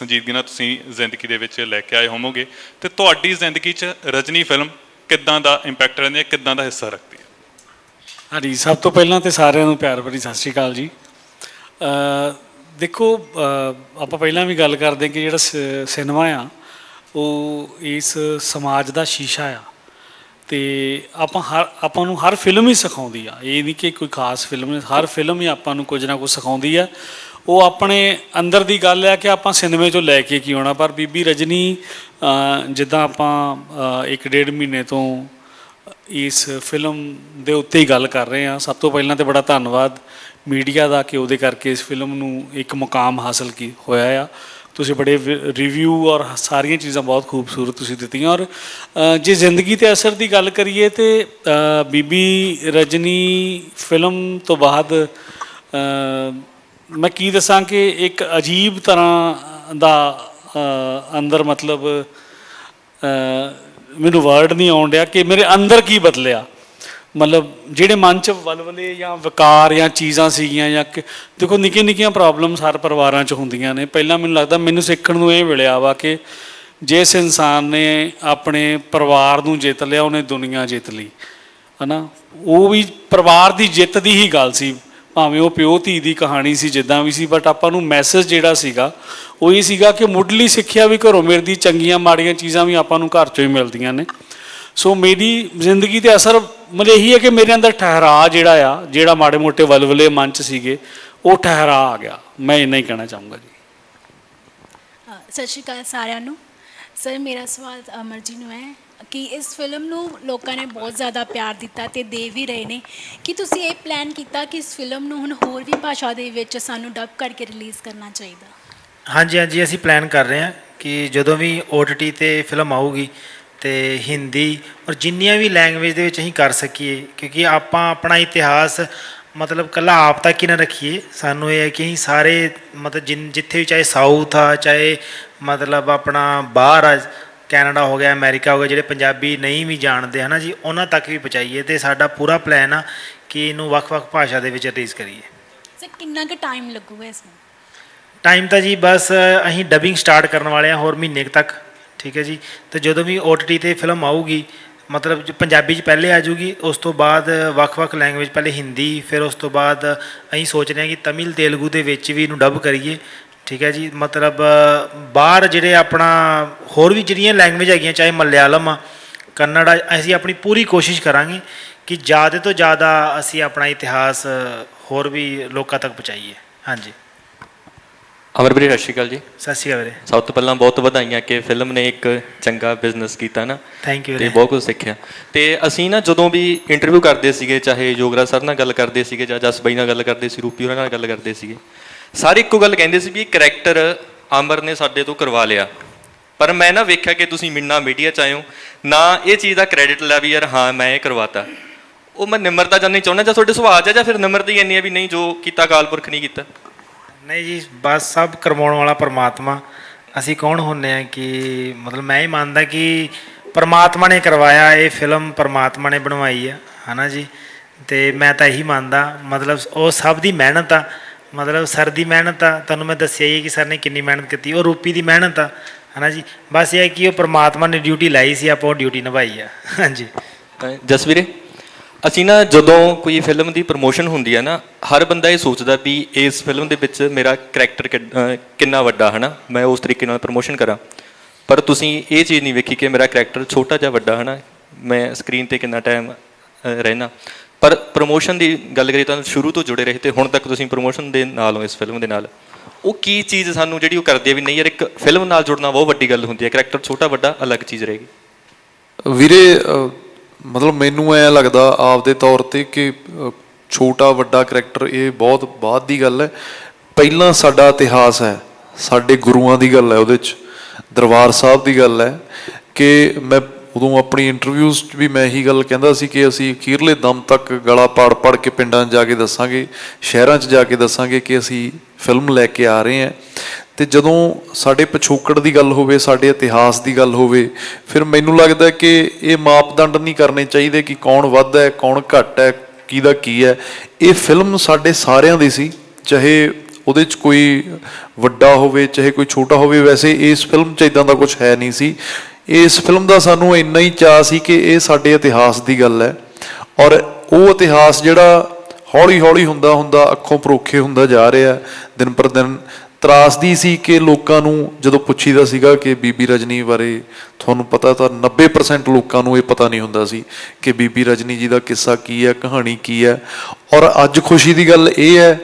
ਸੰਜੀਦਗੀ ਨਾਲ ਤੁਸੀਂ ਜ਼ਿੰਦਗੀ ਦੇ ਵਿੱਚ ਲੈ ਕੇ ਆਏ ਹੋਵੋਗੇ ਤੇ ਤੁਹਾਡੀ ਜ਼ਿੰਦਗੀ 'ਚ ਰਜਨੀ ਫਿਲਮ ਕਿੱਦਾਂ ਦਾ ਇੰਪੈਕਟ ਰਹਿੰਦੀ ਹੈ, ਕਿੱਦਾਂ ਦਾ ਹਿੱਸਾ ਰੱਖਦੀ ਹੈ? ਹਾਂਜੀ, ਸਭ ਤੋਂ ਪਹਿਲਾਂ ਤੇ ਸਾਰਿਆਂ ਨੂੰ ਪਿਆਰ ਭਰੀ ਸਤਿ ਸ਼੍ਰੀ ਅਕਾਲ ਜੀ। ਦੇਖੋ ਆਪਾਂ ਪਹਿਲਾਂ ਵੀ ਗੱਲ ਕਰਦੇ ਕਿ ਜਿਹੜਾ ਸ- ਸਿਨੇਮਾ ਆ, ਉਹ ਇਸ ਸਮਾਜ ਦਾ ਸ਼ੀਸ਼ਾ ਆ। ਤੇ ਆਪਾਂ ਹਰ, ਆਪਾਂ ਨੂੰ ਹਰ ਫਿਲਮ ਹੀ ਸਿਖਾਉਂਦੀ ਆ। ਇਹ ਨਹੀਂ ਕਿ ਕੋਈ ਖਾਸ ਫਿਲਮ ਹਰ ਫਿਲਮ ਹੀ ਆਪਾਂ ਨੂੰ ਕੁਝ ਨਾ ਕੁਝ ਸਿਖਾਉਂਦੀ ਆ। ਉਹ ਆਪਣੇ ਅੰਦਰ ਦੀ ਗੱਲ ਹੈ ਕਿ ਆਪਾਂ ਸਿਨੇਮੇ ਚੋਂ ਲੈ ਕੇ ਕੀ ਆਉਣਾ, ਪਰ ਬੀਬੀ ਰਜਨੀ ਜਿੱਦਾਂ ਆਪਾਂ ਇੱਕ ਡੇਢ ਮਹੀਨੇ ਤੋਂ ਇਸ ਫਿਲਮ ਦੇ ਉੱਤੇ ਹੀ ਗੱਲ ਕਰ ਰਹੇ ਹਾਂ। ਸਭ ਤੋਂ ਪਹਿਲਾਂ ਤੇ ਬੜਾ ਧੰਨਵਾਦ ਮੀਡੀਆ ਦਾ ਕਿ ਉਹਦੇ ਕਰਕੇ ਇਸ ਫਿਲਮ ਨੂੰ ਇੱਕ ਮੁਕਾਮ ਹਾਸਲ ਕੀ, ਹੋਇਆ ਆ। ਤੁਸੀਂ ਬੜੇ ਰਿਵਿਊ ਔਰ ਸਾਰੀਆਂ ਚੀਜ਼ਾਂ ਬਹੁਤ ਖੂਬਸੂਰਤ ਤੁਸੀਂ ਦਿੱਤੀਆਂ। ਔਰ ਜੇ ਜ਼ਿੰਦਗੀ ਤੇ ਅਸਰ ਦੀ ਗੱਲ ਕਰੀਏ ਤੇ ਬੀਬੀ ਰਜਨੀ ਫਿਲਮ ਤੋਂ ਬਾਅਦ ਮੈਂ ਕੀ ਦੱਸਾਂ ਕਿ ਇੱਕ ਅਜੀਬ ਤਰ੍ਹਾਂ ਦਾ ਅੰਦਰ ਮਤਲਬ ਮੈਨੂੰ ਵਰਡ ਨਹੀਂ ਆਉਣ ਡਿਆ ਕਿ ਮੇਰੇ ਅੰਦਰ ਕੀ ਬਦਲਿਆ। ਮਤਲਬ ਜਿਹੜੇ ਮਨ ਚ ਵਲਵਲੇ ਜਾਂ ਵਿਕਾਰ ਜਾਂ ਚੀਜ਼ਾਂ ਸੀਗੀਆਂ ਜਾਂ ਕਿ- ਦੇਖੋ ਨਿੱਕੀਆਂ ਨਿੱਕੀਆਂ ਪ੍ਰੋਬਲਮਸ ਹਰ ਪਰਿਵਾਰਾਂ ਚ ਹੁੰਦੀਆਂ ਨੇ। ਪਹਿਲਾਂ ਮੈਨੂੰ ਲੱਗਦਾ ਮੈਨੂੰ ਸਿੱਖਣ ਨੂੰ ਇਹ ਮਿਲਿਆ ਵਾ ਕਿ ਜਿਸ ਇਨਸਾਨ ਨੇ ਆਪਣੇ ਪਰਿਵਾਰ ਨੂੰ ਜਿੱਤ ਲਿਆ, ਉਹਨੇ ਦੁਨੀਆ ਜਿੱਤ ਲਈ। ਹਨਾ? ਉਹ ਵੀ ਪਰਿਵਾਰ ਦੀ ਜਿੱਤ ਦੀ ਹੀ ਗੱਲ ਸੀ। ਭਾਵੇਂ ਉਹ ਪਿਓ ਧੀ ਦੀ ਕਹਾਣੀ ਸੀ, ਜਿੱਦਾਂ ਵੀ ਸੀ ਬਟ ਆਪਾਂ ਨੂੰ ਮੈਸੇਜ ਜਿਹੜਾ ਸੀਗਾ, ਉਹ ਇਹ ਸੀਗਾ ਕਿ ਮੁੱਢਲੀ ਸਿੱਖਿਆ ਵੀ ਘਰੋਂ ਮਿਲਦੀ, ਚੰਗੀਆਂ ਮਾੜੀਆਂ ਚੀਜ਼ਾਂ ਵੀ ਆਪਾਂ ਨੂੰ ਘਰ ਚੋਂ ਹੀ ਮਿਲਦੀਆਂ ਨੇ। ਸੋ ਮੇਰੀ ਜ਼ਿੰਦਗੀ ਤੇ ਅਸਰ ਮਤਲਬ ਇਹੀ ਹੈ ਕਿ ਮੇਰੇ ਅੰਦਰ ਠਹਿਰਾ ਜਿਹੜਾ ਆ, ਜਿਹੜਾ ਮਾੜੇ ਮੋਟੇ ਵਲਵਲੇ ਮਨ ਚ ਸੀਗੇ, ਉਹ ਠਹਿਰਾ ਆ ਗਿਆ। ਮੈਂ ਇੰਨਾ ਹੀ ਕਹਿਣਾ ਚਾਹੂੰਗਾ ਜੀ। ਸਤਿ ਸ਼੍ਰੀ ਅਕਾਲ ਸਾਰਿਆਂ ਨੂੰ। ਸਰ, ਮੇਰਾ ਸਵਾਲ ਅਮਰ ਜੀ ਨੂੰ ਹੈ ਕਿ ਇਸ ਫਿਲਮ ਨੂੰ ਲੋਕਾਂ ਨੇ ਬਹੁਤ ਜ਼ਿਆਦਾ ਪਿਆਰ ਦਿੱਤਾ ਤੇ ਦੇ ਵੀ ਰਹੇ ਨੇ। ਕਿ ਤੁਸੀਂ ਇਹ ਪਲਾਨ ਕੀਤਾ ਕਿ ਇਸ ਫਿਲਮ ਨੂੰ ਹੁਣ ਹੋਰ ਵੀ ਭਾਸ਼ਾ ਦੇ ਵਿੱਚ ਸਾਨੂੰ ਡਬ ਕਰਕੇ ਰਿਲੀਜ਼ ਕਰਨਾ ਚਾਹੀਦਾ? ਹਾਂਜੀ ਹਾਂਜੀ, ਅਸੀਂ ਪਲਾਨ ਕਰ ਰਹੇ ਹਾਂ ਕਿ ਜਦੋਂ ਵੀ OTT ਤੇ ਫਿਲਮ ਆਊਗੀ ਤੇ ਹਿੰਦੀ ਔਰ ਜਿੰਨੀਆਂ ਵੀ ਲੈਂਗੁਏਜ ਦੇ ਵਿੱਚ ਅਸੀਂ ਕਰ ਸਕੀਏ, ਕਿਉਂਕਿ ਆਪਾਂ ਆਪਣਾ ਇਤਿਹਾਸ ਮਤਲਬ ਕੱਲਾ ਆਪ ਤੱਕ ਹੀ ਨਾ ਰੱਖੀਏ। ਸਾਨੂੰ ਇਹ ਹੈ ਕਿ ਅਸੀਂ ਸਾਰੇ ਮਤਲਬ ਜਿੱਥੇ ਵੀ ਚਾਹੇ ਸਾਊਥ ਆ ਚਾਹੇ ਮਤਲਬ ਆਪਣਾ ਬਾਹਰ ਆ ਕੈਨੇਡਾ ਹੋ ਗਿਆ ਅਮਰੀਕਾ ਹੋ ਗਿਆ ਜਿਹੜੇ ਪੰਜਾਬੀ ਨਹੀਂ ਵੀ ਜਾਣਦੇ ਹਨਾ ਜੀ ਉਹਨਾਂ ਤੱਕ ਵੀ ਪਹੁੰਚਾਈਏ ਤੇ ਸਾਡਾ ਪੂਰਾ ਪਲਾਨ ਆ ਕਿ ਇਹਨੂੰ ਵੱਖ-ਵੱਖ ਭਾਸ਼ਾ ਦੇ ਵਿੱਚ ਰਿਲੀਜ਼ ਕਰੀਏ। ਸਰ ਕਿੰਨਾ ਕੁ ਟਾਈਮ ਲੱਗੂਗਾ ਇਸ ਨੂੰ? ਟਾਈਮ ਤਾਂ ਜੀ ਬਸ ਅਸੀਂ ਡਬਿੰਗ ਸਟਾਰਟ ਕਰਨ ਵਾਲੇ ਹਾਂ ਹੋਰ ਮਹੀਨੇ ਤੱਕ ਠੀਕ ਹੈ ਜੀ। ਤੇ ਜਦੋਂ ਵੀ OTT ਤੇ ਫਿਲਮ ਆਊਗੀ ਮਤਲਬ ਜੋ ਪੰਜਾਬੀ 'ਚ ਪਹਿਲੇ ਆ ਜੂਗੀ, ਉਸ ਤੋਂ ਬਾਅਦ ਵੱਖ-ਵੱਖ ਲੈਂਗੁਏਜ ਪਹਿਲੇ ਹਿੰਦੀ, ਫਿਰ ਉਸ ਤੋਂ ਬਾਅਦ ਅਸੀਂ ਸੋਚ ਰਹੇ ਹਾਂ ਕਿ ਤਮਿਲ ਤੇਲਗੂ ਦੇ ਵਿੱਚ ਵੀ ਇਹਨੂੰ ਡਬ ਕਰੀਏ। ਠੀਕ ਹੈ ਜੀ? ਮਤਲਬ ਬਾਹਰ ਜਿਹੜੇ ਆਪਣਾ ਹੋਰ ਵੀ ਜਿਹੜੀਆਂ ਲੈਂਗੁਏਜ ਹੈਗੀਆਂ, ਚਾਹੇ ਮਲਿਆਲਮ ਆ, ਕੰਨੜ ਆ, ਅਸੀਂ ਆਪਣੀ ਪੂਰੀ ਕੋਸ਼ਿਸ਼ ਕਰਾਂਗੇ ਕਿ ਜ਼ਿਆਦਾ ਤੋਂ ਜ਼ਿਆਦਾ ਅਸੀਂ ਆਪਣਾ ਇਤਿਹਾਸ ਹੋਰ ਵੀ ਲੋਕਾਂ ਤੱਕ ਪਹੁੰਚਾਈਏ। ਹਾਂਜੀ। ਅਮਰ ਵੀਰੇ ਸਤਿ ਸ਼੍ਰੀ ਅਕਾਲ ਜੀ। ਸਤਿ ਸ਼੍ਰੀ ਅਕਾਲ ਵੀਰੇ। ਸਭ ਤੋਂ ਪਹਿਲਾਂ ਬਹੁਤ ਵਧਾਈਆਂ ਕਿ ਫਿਲਮ ਨੇ ਇੱਕ ਚੰਗਾ ਬਿਜ਼ਨਸ ਕੀਤਾ ਨਾ। ਥੈਂਕ ਯੂ ਤੇ ਬਹੁਤ ਕੁਝ ਸਿੱਖਿਆ। ਤੇ ਅਸੀਂ ਨਾ ਜਦੋਂ ਵੀ ਇੰਟਰਵਿਊ ਕਰਦੇ ਸੀਗੇ ਚਾਹੇ ਯੋਗਰਾਜ ਸਰ ਨਾਲ ਗੱਲ ਕਰਦੇ ਸੀਗੇ ਜਾਂ ਜਸ ਬਾਈ ਨਾਲ ਗੱਲ ਕਰਦੇ ਸੀ ਰੂਪੀ ਉਹਨਾਂ ਨਾਲ ਗੱਲ ਕਰਦੇ ਸੀਗੇ ਸਾਰੇ ਇੱਕੋ ਗੱਲ ਕਹਿੰਦੇ ਸੀ ਵੀ ਇਹ ਕਰੈਕਟਰ ਅਮਰ ਨੇ ਸਾਡੇ ਤੋਂ ਕਰਵਾ ਲਿਆ। ਪਰ ਮੈਂ ਨਾ ਵੇਖਿਆ ਕਿ ਤੁਸੀਂ ਮਿੰਨਾ ਮੀਡੀਆ ਚ ਹੋ ਨਾ ਇਹ ਚੀਜ਼ ਦਾ ਕ੍ਰੈਡਿਟ ਲਿਆ ਵੀ ਯਾਰ ਹਾਂ ਮੈਂ ਇਹ ਕਰਵਾਤਾ। ਉਹ ਮੈਂ ਨਿਮਰਤਾ ਜਾਨਣੀ ਚਾਹੁੰਦਾ ਜਾਂ ਤੁਹਾਡੇ ਸੁਭਾਅ 'ਚ ਆ ਜਾਂ ਫਿਰ ਨਿਮਰਤਾ ਹੀ ਇੰਨੀ ਹੈ ਵੀ ਨਹੀਂ ਜੋ ਕੀਤਾ ਅਕਾਲ ਪੁਰਖ ਨਹੀਂ ਕੀਤਾ। ਨਹੀਂ ਜੀ, ਬਸ ਸਭ ਕਰਵਾਉਣ ਵਾਲਾ ਪਰਮਾਤਮਾ। ਅਸੀਂ ਕੌਣ ਹੁੰਨੇ ਆ ਕਿ ਮਤਲਬ ਮੈਂ ਹੀ ਮੰਨਦਾ ਕਿ ਪਰਮਾਤਮਾ ਨੇ ਕਰਵਾਇਆ, ਇਹ ਫਿਲਮ ਪਰਮਾਤਮਾ ਨੇ ਬਣਵਾਈ ਆ, ਹਨਾ ਜੀ? ਤੇ ਮੈਂ ਤਾਂ ਇਹੀ ਮੰਨਦਾ, ਮਤਲਬ ਉਹ ਸਭ ਦੀ ਮਿਹਨਤ ਆ, ਮਤਲਬ ਸਰ ਦੀ ਮਿਹਨਤ ਆ, ਤੁਹਾਨੂੰ ਮੈਂ ਦੱਸਿਆ ਹੀ ਕਿ ਸਰ ਨੇ ਕਿੰਨੀ ਮਿਹਨਤ ਕੀਤੀ, ਉਹ ਰੂਪੀ ਦੀ ਮਿਹਨਤ ਆ, ਹਨਾ ਜੀ? ਬਸ ਇਹ ਹੈ ਕਿ ਉਹ ਪਰਮਾਤਮਾ ਨੇ ਡਿਊਟੀ ਲਾਈ ਸੀ ਆਪਾਂ ਉਹ ਡਿਊਟੀ ਨਿਭਾਈ ਆ, ਹਾਂਜੀ। ਜਸਵੀਰੇ? ਅਸੀਂ ਨਾ ਜਦੋਂ ਕੋਈ ਫਿਲਮ ਦੀ ਪ੍ਰੋਮੋਸ਼ਨ ਹੁੰਦੀ ਹੈ ਨਾ, ਹਰ ਬੰਦਾ ਇਹ ਸੋਚਦਾ ਵੀ ਇਸ ਫਿਲਮ ਦੇ ਵਿੱਚ ਮੇਰਾ ਕਰੈਕਟਰ ਕਿੰਨਾ ਵੱਡਾ ਹੈ ਨਾ ਮੈਂ ਉਸ ਤਰੀਕੇ ਨਾਲ ਪ੍ਰੋਮੋਸ਼ਨ ਕਰਾਂ। ਪਰ ਤੁਸੀਂ ਇਹ ਚੀਜ਼ ਨਹੀਂ ਵੇਖੀ ਕਿ ਮੇਰਾ ਕਰੈਕਟਰ ਛੋਟਾ ਜਿਹਾ ਵੱਡਾ ਹੈ ਨਾ ਮੈਂ ਸਕਰੀਨ ਤੇ ਕਿੰਨਾ ਟਾਈਮ ਰਹਿਣਾ ਪਰ ਪ੍ਰੋਮੋਸ਼ਨ ਦੀ ਗੱਲ ਕਰੀਏ ਤਾਂ ਸ਼ੁਰੂ ਤੋਂ ਜੁੜੇ ਰਹੇ ਤੇ ਹੁਣ ਤੱਕ ਤੁਸੀਂ ਪ੍ਰੋਮੋਸ਼ਨ ਦੇ ਨਾਲ ਹੋ ਇਸ ਫਿਲਮ ਦੇ ਨਾਲ। ਉਹ ਕੀ ਚੀਜ਼ ਸਾਨੂੰ ਜਿਹੜੀ ਉਹ ਕਰਦੀ ਹੈ ਵੀ ਨਹੀਂ ਯਾਰ, ਇੱਕ ਫਿਲਮ ਨਾਲ ਜੁੜਨਾ ਬਹੁਤ ਵੱਡੀ ਗੱਲ ਹੁੰਦੀ ਹੈ ਕਰੈਕਟਰ ਛੋਟਾ ਵੱਡਾ, ਅਲੱਗ ਚੀਜ਼ ਰਹੇਗੀ। ਵੀਰੇ ਮਤਲਬ ਮੈਨੂੰ ਐ ਲੱਗਦਾ ਆਪਦੇ ਤੌਰ ਤੇ ਕਿ ਛੋਟਾ ਵੱਡਾ ਕਰੈਕਟਰ ਇਹ ਬਹੁਤ ਬਾਅਦ ਦੀ ਗੱਲ ਹੈ। ਪਹਿਲਾਂ ਸਾਡਾ ਇਤਿਹਾਸ ਹੈ, ਸਾਡੇ ਗੁਰੂਆਂ ਦੀ ਗੱਲ ਹੈ ਉਹਦੇ ਚ, ਦਰਬਾਰ ਸਾਹਿਬ ਦੀ ਗੱਲ ਹੈ ਕਿ ਮੈਂ ਉਦੋਂ ਆਪਣੀ ਇੰਟਰਵਿਊਜ਼ 'ਚ ਵੀ ਮੈਂ ਇਹੀ ਗੱਲ ਕਹਿੰਦਾ ਸੀ ਕਿ ਅਸੀਂ ਅਖੀਰਲੇ ਦਮ ਤੱਕ ਗਲਾ ਪਾੜ ਪਾੜ ਕੇ ਪਿੰਡਾਂ 'ਚ ਜਾ ਕੇ ਦੱਸਾਂਗੇ, ਸ਼ਹਿਰਾਂ 'ਚ ਜਾ ਕੇ ਦੱਸਾਂਗੇ ਕਿ ਅਸੀਂ ਫਿਲਮ ਲੈ ਕੇ ਆ ਰਹੇ ਹਾਂ। ਤੇ ਜਦੋਂ ਸਾਡੇ ਪਿਛੋਕੜ ਦੀ ਗੱਲ ਹੋਵੇ, ਸਾਡੇ ਇਤਿਹਾਸ ਦੀ ਗੱਲ ਹੋਵੇ, ਫਿਰ ਮੈਨੂੰ ਲੱਗਦਾ ਕਿ ਇਹ ਮਾਂ ਮਾਪਦੰਡ ਨਹੀਂ ਕਰਨੇ ਚਾਹੀਦੇ ਕਿ ਕੌਣ ਵੱਧ ਹੈ, ਕੌਣ ਘੱਟ ਹੈ, ਕਿਹਦਾ ਕੀ ਹੈ। ਇਹ ਫਿਲਮ ਸਾਡੇ ਸਾਰਿਆਂ ਦੀ ਸੀ, ਚਾਹੇ ਉਹਦੇ 'ਚ ਕੋਈ ਵੱਡਾ ਹੋਵੇ, ਚਾਹੇ ਕੋਈ ਛੋਟਾ ਹੋਵੇ, ਵੈਸੇ ਇਸ ਫਿਲਮ 'ਚ ਇਦਾਂ ਦਾ ਕੁਝ ਹੈ ਨਹੀਂ ਸੀ। ਇਸ ਫਿਲਮ ਦਾ ਸਾਨੂੰ ਇੰਨਾ ਹੀ ਚਾਅ ਸੀ ਕਿ ਇਹ ਸਾਡੇ ਇਤਿਹਾਸ ਦੀ ਗੱਲ ਹੈ। ਔਰ ਉਹ ਇਤਿਹਾਸ ਜਿਹੜਾ ਹੌਲੀ ਹੌਲੀ ਹੁੰਦਾ ਹੁੰਦਾ ਅੱਖੋਂ ਪਰੋਖੇ ਹੁੰਦਾ ਜਾ ਰਿਹਾ, ਦਿਨ ਪਰ ਦਿਨ ਤਰਾਸਦੀ ਸੀ ਕਿ ਲੋਕਾਂ ਨੂੰ ਜਦੋਂ ਪੁੱਛੀਦਾ ਸੀਗਾ ਕਿ ਬੀਬੀ ਰਜਨੀ ਬਾਰੇ ਤੁਹਾਨੂੰ ਪਤਾ ਤਾਂ 90% ਲੋਕਾਂ ਨੂੰ ਇਹ ਪਤਾ ਨਹੀਂ ਹੁੰਦਾ ਸੀ ਕਿ ਬੀਬੀ ਰਜਨੀ ਜੀ ਦਾ ਕਿੱਸਾ ਕੀ ਹੈ, ਕਹਾਣੀ ਕੀ ਹੈ। ਔਰ ਅੱਜ ਖੁਸ਼ੀ ਦੀ ਗੱਲ ਇਹ ਹੈ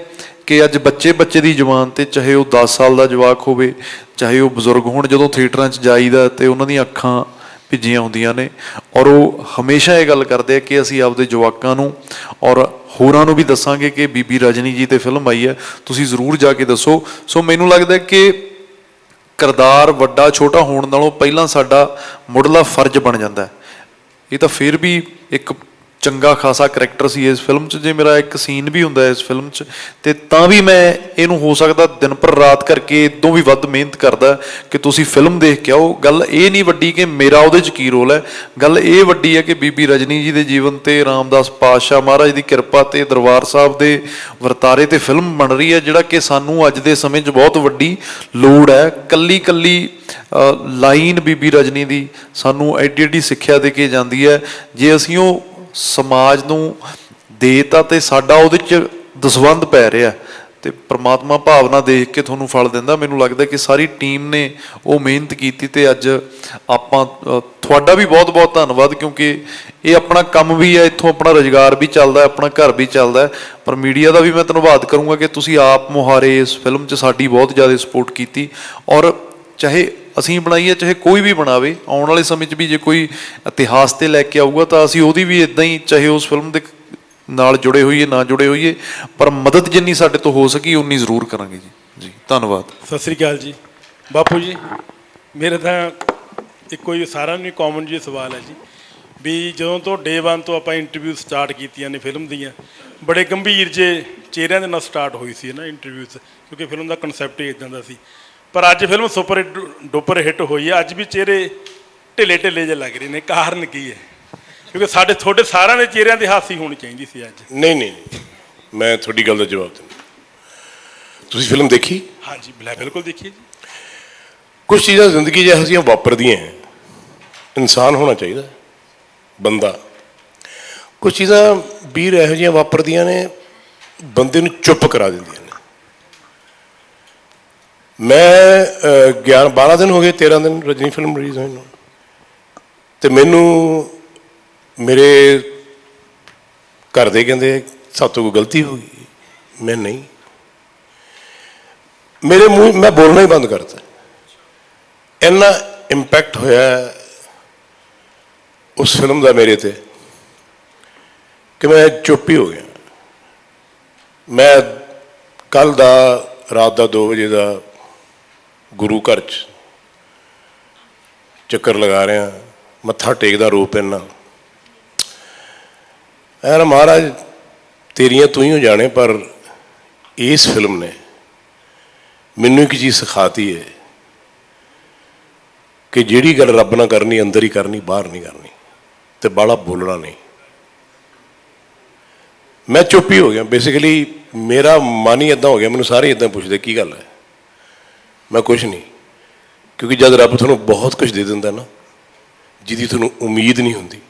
ਕਿ ਅੱਜ ਬੱਚੇ ਬੱਚੇ ਦੀ ਜਵਾਨ ਤੇ ਚਾਹੇ ਉਹ 10 ਸਾਲ ਦਾ ਜਵਾਕ ਹੋਵੇ, ਚਾਹੇ ਉਹ ਬਜ਼ੁਰਗ ਹੋਣ, ਜਦੋਂ ਥੀਏਟਰਾਂ 'ਚ ਜਾਈਦਾ ਤੇ ਉਹਨਾਂ ਦੀਆਂ ਅੱਖਾਂ ਭਿੱਜੀਆਂ ਹੁੰਦੀਆਂ ਨੇ। ਔਰ ਉਹ ਹਮੇਸ਼ਾ ਇਹ ਗੱਲ ਕਰਦੇ ਆ ਕਿ ਅਸੀਂ ਆਪਦੇ ਜਵਾਕਾਂ ਨੂੰ ਔਰ ਹੋਰਾਂ ਨੂੰ ਵੀ ਦੱਸਾਂਗੇ ਕਿ ਬੀਬੀ ਰਜਨੀ ਜੀ ਤੇ ਫਿਲਮ ਆਈ ਹੈ, ਤੁਸੀਂ ਜ਼ਰੂਰ ਜਾ ਕੇ ਦੱਸੋ। ਸੋ ਮੈਨੂੰ ਲੱਗਦਾ ਕਿ ਕਿਰਦਾਰ ਵੱਡਾ, ਛੋਟਾ ਹੋਣ ਨਾਲੋਂ ਪਹਿਲਾਂ ਸਾਡਾ ਮੁੱਢਲਾ ਫਰਜ਼ ਬਣ ਜਾਂਦਾ ਹੈ। ਇਹ ਤਾਂ ਫਿਰ ਵੀ ਇੱਕ ਚੰਗਾ ਖਾਸਾ ਕਰੈਕਟਰ ਸੀ ਇਸ ਫਿਲਮ 'ਚ, ਜੇ ਮੇਰਾ ਇੱਕ ਸੀਨ ਵੀ ਹੁੰਦਾ ਇਸ ਫਿਲਮ 'ਚ, ਤੇ ਤਾਂ ਵੀ ਮੈਂ ਇਹਨੂੰ ਹੋ ਸਕਦਾ ਦਿਨ ਪਰ ਰਾਤ ਕਰਕੇ ਇਦੋਂ ਵੀ ਵੱਧ ਮਿਹਨਤ ਕਰਦਾ ਕਿ ਤੁਸੀਂ ਫਿਲਮ ਦੇਖ ਕੇ ਆਓ। ਗੱਲ ਇਹ ਨਹੀਂ ਵੱਡੀ ਕਿ ਮੇਰਾ ਉਹਦੇ 'ਚ ਕੀ ਰੋਲ ਹੈ। ਗੱਲ ਇਹ ਵੱਡੀ ਹੈ ਕਿ ਬੀਬੀ ਰਜਨੀ ਜੀ ਦੇ ਜੀਵਨ ਤੇ, ਰਾਮਦਾਸ ਪਾਤਸ਼ਾਹ ਮਹਾਰਾਜ ਦੀ ਕਿਰਪਾ ਤੇ, ਦਰਬਾਰ ਸਾਹਿਬ ਦੇ ਵਰਤਾਰੇ ਤੇ ਫਿਲਮ ਬਣ ਰਹੀ ਹੈ, ਜਿਹੜਾ ਕਿ ਸਾਨੂੰ ਅੱਜ ਦੇ ਸਮੇਂ 'ਚ ਬਹੁਤ ਵੱਡੀ ਲੋੜ ਹੈ। ਕੱਲੀ ਕੱਲੀ ਲਾਈਨ ਬੀਬੀ ਰਜਨੀ ਦੀ ਸਾਨੂੰ ਐਡੀ ਐਡੀ ਸਿੱਖਿਆ ਦੇ ਕੇ ਜਾਂਦੀ ਹੈ। ਜੇ ਅਸੀਂ ਉਹ ਸਮਾਜ ਨੂੰ ਦੇਤਾ ਤੇ ਸਾਡਾ ਉਹਦੇ 'ਚ ਦਸਵੰਧ ਪੈ ਰਿਹਾ ਤੇ ਪ੍ਰਮਾਤਮਾ ਭਾਵਨਾ ਦੇਖ ਕੇ ਤੁਹਾਨੂੰ ਫਲ ਦਿੰਦਾ। ਮੈਨੂੰ ਲੱਗਦਾ ਕਿ ਸਾਰੀ ਟੀਮ ਨੇ ਉਹ ਮਿਹਨਤ ਕੀਤੀ ਤੇ ਅੱਜ ਆਪਾਂ ਤੁਹਾਡਾ ਵੀ ਬਹੁਤ ਬਹੁਤ ਧੰਨਵਾਦ ਕਿਉਂਕਿ ਇਹ ਆਪਣਾ ਕੰਮ ਵੀ ਹੈ, ਇੱਥੋਂ ਆਪਣਾ ਰੋਜ਼ਗਾਰ ਵੀ ਚੱਲਦਾ ਹੈ, ਆਪਣਾ ਘਰ ਵੀ ਚੱਲਦਾ ਹੈ। ਪਰ ਮੀਡੀਆ ਦਾ ਵੀ ਮੈਂ ਧੰਨਵਾਦ ਕਰੂੰਗਾ ਕਿ ਤੁਸੀਂ ਆਪ ਮੁਹਾਰੇ ਇਸ ਫਿਲਮ 'ਚ ਸਾਡੀ ਬਹੁਤ ਜ਼ਿਆਦਾ ਸਪੋਰਟ ਕੀਤੀ। ਔਰ ਚਾਹੇ ਅਸੀਂ ਬਣਾਈਏ, ਚਾਹੇ ਕੋਈ ਵੀ ਬਣਾਵੇ, ਆਉਣ ਵਾਲੇ ਸਮੇਂ 'ਚ ਵੀ ਜੇ ਕੋਈ ਇਤਿਹਾਸ ਤੇ ਲੈ ਕੇ ਆਊਗਾ ਤਾਂ ਅਸੀਂ ਉਹਦੀ ਵੀ ਇਦਾਂ ਹੀ, ਚਾਹੇ ਉਸ ਫਿਲਮ ਦੇ ਨਾਲ ਜੁੜੇ ਹੋਈਏ, ਨਾ ਜੁੜੇ ਹੋਈਏ, ਪਰ ਮਦਦ ਜਿੰਨੀ ਸਾਡੇ ਤੋਂ ਹੋ ਸਕੀ, ਉਨੀ ਜ਼ਰੂਰ ਕਰਾਂਗੇ ਜੀ। ਜੀ, ਧੰਨਵਾਦ। ਸਤਿ ਸ੍ਰੀ ਅਕਾਲ ਜੀ। ਬਾਪੂ ਜੀ, ਮੇਰੇ ਤਾਂ ਇੱਕੋ ਹੀ ਸਾਰਿਆਂ ਨੂੰ ਕਾਮਨ ਜੀ ਸਵਾਲ ਹੈ ਜੀ, ਵੀ ਜਦੋਂ ਤੋਂ ਡੇ 1 ਤੋਂ ਆਪਾਂ ਇੰਟਰਵਿਊ ਸਟਾਰਟ ਕੀਤੀਆਂ ਨੇ ਫਿਲਮ ਦੀਆਂ, ਬੜੇ ਗੰਭੀਰ ਜੇ ਚਿਹਰਿਆਂ ਦੇ ਨਾਲ ਸਟਾਰਟ ਹੋਈ ਸੀ ਨਾ ਇੰਟਰਵਿਊਜ਼ ਕਿਉਂਕਿ ਫਿਲਮ ਦਾ ਕਨਸੈਪਟ ਹੀ ਇਦਾਂ ਦਾ ਸੀ। ਪਰ ਅੱਜ ਫਿਲਮ ਸੁਪਰ ਡੁਪਰ ਹਿੱਟ ਹੋਈ ਹੈ। ਅੱਜ ਵੀ ਚਿਹਰੇ ਢਿੱਲੇ ਢਿੱਲੇ ਜਿਹੇ ਲੱਗ ਰਹੇ ਨੇ ਕਾਰਨ ਕੀ ਹੈ? ਕਿਉਂਕਿ ਸਾਡੇ ਤੁਹਾਡੇ ਸਾਰਿਆਂ ਦੇ ਚਿਹਰਿਆਂ ਦੀ ਹਾਸੀ ਹੋਣੀ ਚਾਹੀਦੀ ਸੀ ਅੱਜ। ਨਹੀਂ ਨਹੀਂ। ਮੈਂ ਤੁਹਾਡੀ ਗੱਲ ਦਾ ਜਵਾਬ ਦਿੰਦਾ। ਤੁਸੀਂ ਫਿਲਮ ਦੇਖੀ? ਹਾਂਜੀ ਬਿਲਾ ਬਿਲਕੁਲ ਦੇਖੀਏ ਜੀ। ਕੁਝ ਚੀਜ਼ਾਂ ਜ਼ਿੰਦਗੀ ਇਹੋ ਜਿਹੀਆਂ ਵਾਪਰਦੀਆਂ ਹੈ। ਇਨਸਾਨ ਹੋਣਾ ਚਾਹੀਦਾ ਬੰਦਾ। ਕੁਝ ਚੀਜ਼ਾਂ ਵੀਰ ਇਹੋ ਜਿਹੀਆਂ ਵਾਪਰਦੀਆਂ ਨੇ ਬੰਦੇ ਨੂੰ ਚੁੱਪ ਕਰਾ ਦਿੰਦੀਆਂ ਮੈਂ ਅਹ, 11 12 ਦਿਨ ਹੋ ਗਏ 13 ਦਿਨ ਰਜਨੀ ਫਿਲਮ ਰਿਲੀਜ਼ ਹੋਈ ਨੂੰ। ਤੇ ਮੈਨੂੰ ਮੇਰੇ ਘਰ ਦੇ ਕਹਿੰਦੇ ਸਾਤੋਂ ਕੋਈ ਗਲਤੀ ਹੋ ਗਈ? ਮੈਂ ਨਹੀਂ। ਮੇਰੇ ਮੂੰਹ ਮੈਂ ਬੋਲਣਾ ਹੀ ਬੰਦ ਕਰਤਾ। ਇੰਨਾ ਇੰਪੈਕਟ ਹੋਇਆ ਉਸ ਫਿਲਮ ਦਾ ਮੇਰੇ ਤੇ ਕਿ ਮੈਂ ਚੁੱਪ ਹੀ ਹੋ ਗਿਆ। ਮੈਂ ਕੱਲ ਦਾ ਰਾਤ ਦਾ 2 ਵਜੇ ਦਾ ਗੁਰੂ ਘਰ ਚ ਚੱਕਰ ਲਗਾ ਰਿਹਾ ਮੱਥਾ ਟੇਕਦਾ ਰੂਪ ਇੰਨਾ ਐਨ ਮਹਾਰਾਜ, ਤੇਰੀਆਂ ਤੂੰ ਹੀ ਹੋ ਜਾਣੇ, ਪਰ ਇਸ ਫਿਲਮ ਨੇ ਮੈਨੂੰ ਇੱਕ ਚੀਜ਼ ਸਿਖਾਤੀ ਹੈ ਕਿ ਜਿਹੜੀ ਗੱਲ ਰੱਬ ਨਾਲ ਕਰਨੀ, ਅੰਦਰ ਹੀ ਕਰਨੀ, ਬਾਹਰ ਨਹੀਂ ਕਰਨੀ, ਤੇ ਬਾਹਲਾ ਬੋਲਣਾ ਨਹੀਂ। ਮੈਂ ਚੁੱਪ ਹੀ ਹੋ ਗਿਆ। ਬੇਸਿਕਲੀ ਮੇਰਾ ਮਨ ਹੀ ਇਦਾਂ ਹੋ ਗਿਆ। ਮੈਨੂੰ ਸਾਰੇ ਇਦਾਂ ਪੁੱਛਦੇ, ਕੀ ਗੱਲ ਹੈ? ਮੈਂ ਕੁਝ ਨਹੀਂ। ਕਿਉਂਕਿ ਜਦ ਰੱਬ ਤੁਹਾਨੂੰ ਬਹੁਤ ਕੁਝ ਦੇ ਦਿੰਦਾ ਨਾ, ਜਿਹਦੀ ਤੁਹਾਨੂੰ ਉਮੀਦ ਨਹੀਂ ਹੁੰਦੀ,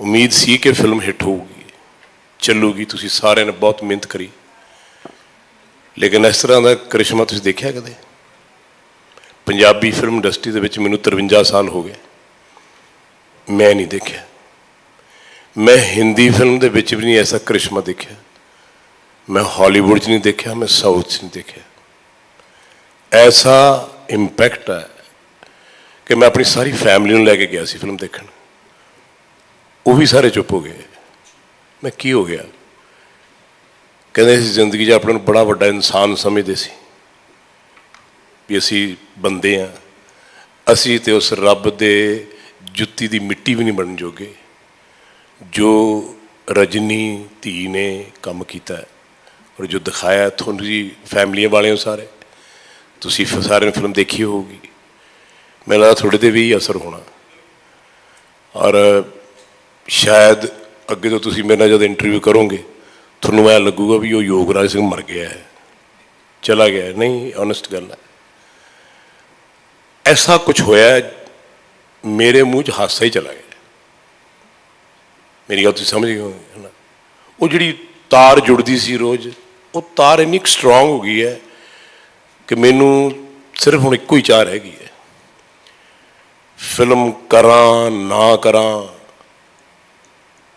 ਉਮੀਦ ਸੀ ਕਿ ਫਿਲਮ ਹਿੱਟ ਹੋਊਗੀ, ਚੱਲੂਗੀ, ਤੁਸੀਂ ਸਾਰਿਆਂ ਨੇ ਬਹੁਤ ਮਿਹਨਤ ਕਰੀ। ਲੇਕਿਨ ਇਸ ਤਰ੍ਹਾਂ ਦਾ ਕਰਿਸ਼ਮਾ ਤੁਸੀਂ ਦੇਖਿਆ ਕਦੇ? ਪੰਜਾਬੀ ਫਿਲਮ ਇੰਡਸਟਰੀ ਦੇ ਵਿੱਚ ਮੈਨੂੰ 53 ਸਾਲ ਹੋ ਗਏ। ਮੈਂ ਨਹੀਂ ਦੇਖਿਆ। ਮੈਂ ਹਿੰਦੀ ਫਿਲਮ ਦੇ ਵਿੱਚ ਵੀ ਨਹੀਂ ਐਸਾ ਕਰਿਸ਼ਮਾ ਦੇਖਿਆ। ਮੈਂ ਹਾਲੀਵੁੱਡ 'ਚ ਨਹੀਂ ਦੇਖਿਆ, ਮੈਂ ਸਾਊਥ 'ਚ ਨਹੀਂ ਦੇਖਿਆ। ਐਸਾ ਇੰਪੈਕਟ ਹੈ ਕਿ ਮੈਂ ਆਪਣੀ ਸਾਰੀ ਫੈਮਿਲੀ ਨੂੰ ਲੈ ਕੇ ਗਿਆ ਸੀ ਫਿਲਮ ਦੇਖਣ। ਉਹ ਵੀ ਸਾਰੇ ਚੁੱਪ ਹੋ ਗਏ। ਮੈਂ ਕੀ ਹੋ ਗਿਆ? ਕਹਿੰਦੇ ਸੀ ਜ਼ਿੰਦਗੀ 'ਚ ਆਪਣੇ ਨੂੰ ਬੜਾ ਵੱਡਾ ਇਨਸਾਨ ਸਮਝਦੇ ਸੀ ਵੀ ਅਸੀਂ ਬੰਦੇ ਆ। ਅਸੀਂ ਤੇ ਉਸ ਰੱਬ ਦੇ ਜੁੱਤੀ ਦੀ ਮਿੱਟੀ ਵੀ ਨਹੀਂ ਬਣਨ ਜੋਗੇ। ਜੋ ਰਜਨੀ ਧੀ ਨੇ ਕੰਮ ਕੀਤਾ ਔਰ ਜੋ ਦਿਖਾਇਆ ਤੁਹਾਨੂੰ ਜੀ ਫੈਮਲੀਆਂ ਵਾਲੇ ਹੋ ਸਾਰੇ। ਤੁਸੀਂ ਸਾਰਿਆਂ ਨੇ ਫਿਲਮ ਦੇਖੀ ਹੋਊਗੀ। ਮੈਨੂੰ ਲੱਗਦਾ ਤੁਹਾਡੇ ਤੇ ਵੀ ਅਸਰ ਹੋਣਾ। ਔਰ ਸ਼ਾਇਦ ਅੱਗੇ ਤੋਂ ਤੁਸੀਂ ਮੇਰੇ ਨਾਲ ਜਦ ਇੰਟਰਵਿਊ ਕਰੋਗੇ, ਤੁਹਾਨੂੰ ਐ ਲੱਗੂਗਾ ਵੀ ਉਹ ਯੋਗਰਾਜ ਸਿੰਘ ਮਰ ਗਿਆ ਹੈ। ਚਲਾ ਗਿਆ ਨਹੀਂ ਓਨੈਸਟ ਗੱਲ ਹੈ। ਐਸਾ ਕੁਝ ਹੋਇਆ ਮੇਰੇ ਮੂੰਹ 'ਚ ਹਾਸਾ ਹੀ ਚਲਾ ਗਿਆ ਮੇਰੀ ਗੱਲ ਤੁਸੀਂ ਸਮਝ ਗਏ ਹੋ ਉਹ ਜਿਹੜੀ ਤਾਰ ਜੁੜਦੀ ਸੀ ਰੋਜ਼, ਉਹ ਤਾਰ ਇੰਨੀ ਸਟਰੋਂਗ ਹੋ ਗਈ ਹੈ ਕਿ ਮੈਨੂੰ ਸਿਰਫ ਹੁਣ ਇੱਕੋ ਹੀ ਚਾਹ ਰਹਿ ਗਈ ਹੈ। ਫਿਲਮ ਕਰਾਂ ਨਾ ਕਰਾਂ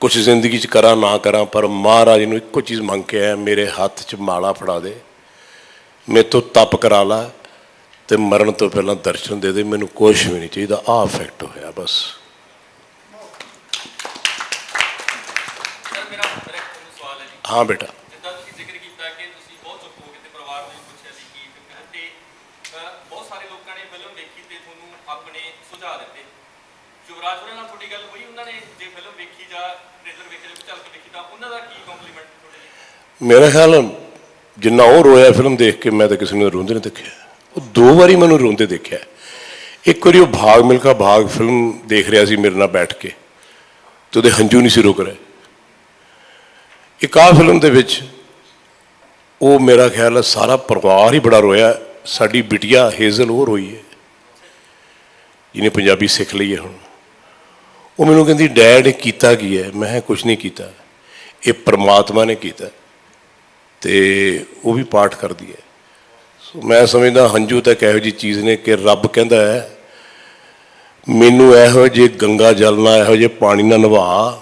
ਕੁਛ ਜ਼ਿੰਦਗੀ 'ਚ ਕਰਾਂ ਨਾ ਕਰਾਂ ਪਰ ਮਹਾਰਾਜ ਨੂੰ ਇੱਕੋ ਚੀਜ਼ ਮੰਗ ਕੇ ਆਇਆ ਮੇਰੇ ਹੱਥ 'ਚ ਮਾਲਾ ਫੜਾ ਦੇ ਮੇਰੇ ਤੋਂ ਤਪ ਕਰਾ ਲਾ ਤੇ ਮਰਨ ਤੋਂ ਪਹਿਲਾਂ ਦਰਸ਼ਨ ਦੇ ਦੇ ਮੈਨੂੰ ਕੁਝ ਵੀ ਨਹੀਂ ਚਾਹੀਦਾ ਆਹ ਇਫੈਕਟ ਹੋਇਆ ਬਸ। ਸਰ ਮੇਰਾ ਮੇਰਾ ਇੱਕ ਤੁਹਾਨੂੰ ਸਵਾਲ ਹੈ ਜੀ। ਹਾਂ ਬੇਟਾ ਜਿੱਦਾਂ ਤੁਸੀਂ ਜ਼ਿਕਰ ਕੀਤਾ ਕਿ ਤੁਸੀਂ ਬਹੁਤ ਚੁੱਪ ਹੋ ਗਏ ਤੇ ਪਰਿਵਾਰ ਨੂੰ ਵੀ ਪੁੱਛਿਆ ਸੀ ਕੀ ਫਿਲਮ ਤੇ ਅਹ, ਬਹੁਤ ਸਾਰੇ ਲੋਕਾਂ ਨੇ ਫਿਲਮ ਵੇਖੀ ਤੇ ਤੁਹਾਨੂੰ ਆਪਣੇ ਸੁਝਾਅ ਦਿੱਤੇ ਯੁਵਰਾਜ ਹੋਰਾਂ ਨਾਲ ਤੁਹਾਡੀ ਗੱਲ ਹੋਈ ਉਹਨਾਂ ਨੇ ਜੇ ਫਿਲਮ ਵੇਖੀ ਜਾਂ ਟ੍ਰੇਲਰ ਵੇਖੇ ਜਾਂ ਝਲਕ ਵੇਖੀ ਤਾਂ ਉਹਨਾਂ ਦਾ ਕੀ ਕੰਪਲੀਮੈਂਟ ਮੇਰਾ ਖਿਆਲ ਜਿੰਨਾ ਉਹ ਰੋਇਆ ਫਿਲਮ ਦੇਖ ਕੇ ਮੈਂ ਤਾਂ ਕਿਸੇ ਨੂੰ ਰੋਂਦੇ ਨਹੀਂ ਦੇਖਿਆ। ਉਹ ਦੋ ਵਾਰੀ ਮੈਨੂੰ ਰੋਂਦੇ ਦੇਖਿਆ। ਇੱਕ ਵਾਰੀ ਉਹ ਭਾਗ ਮਿਲਖਾ ਭਾਗ ਫਿਲਮ ਦੇਖ ਰਿਹਾ ਸੀ ਮੇਰੇ ਨਾਲ ਬੈਠ ਕੇ, ਤੇ ਉਹਦੇ ਹੰਝੂ ਨਹੀਂ ਸੀ ਰੁਕ ਰਹੇ। ਇੱਕ ਆਹ ਫਿਲਮ ਦੇ ਵਿੱਚ ਉਹ ਮੇਰਾ ਖਿਆਲ ਹੈ ਸਾਰਾ ਪਰਿਵਾਰ ਹੀ ਬੜਾ ਰੋਇਆ। ਸਾਡੀ ਬਿਟਿਆ ਹੇਜ਼ਲ ਉਹ ਰੋਈ ਹੈ, ਜਿਹਨੇ ਪੰਜਾਬੀ ਸਿੱਖ ਲਈ ਹੈ ਹੁਣ। ਉਹ ਮੈਨੂੰ ਕਹਿੰਦੀ ਡੈਡ ਇਹ ਕੀਤਾ ਕੀ ਹੈ? ਮੈਂ ਕੁਝ ਨਹੀਂ ਕੀਤਾ। ਇਹ ਪ੍ਰਮਾਤਮਾ ਨੇ ਕੀਤਾ ਤੇ ਉਹ ਵੀ ਪਾਠ ਕਰਦੀ ਹੈ। ਸੋ ਮੈਂ ਸਮਝਦਾ ਹੰਝੂ ਤਾਂ ਇੱਕ ਇਹੋ ਜੀ ਚੀਜ਼ ਨੇ ਕਿ ਰੱਬ ਕਹਿੰਦਾ ਹੈ, ਮੈਨੂੰ ਇਹੋ ਜਿਹੇ ਗੰਗਾ ਜਲ ਨਾਲ ਇਹੋ ਜਿਹੇ ਪਾਣੀ ਨਾਲ ਨਵਾ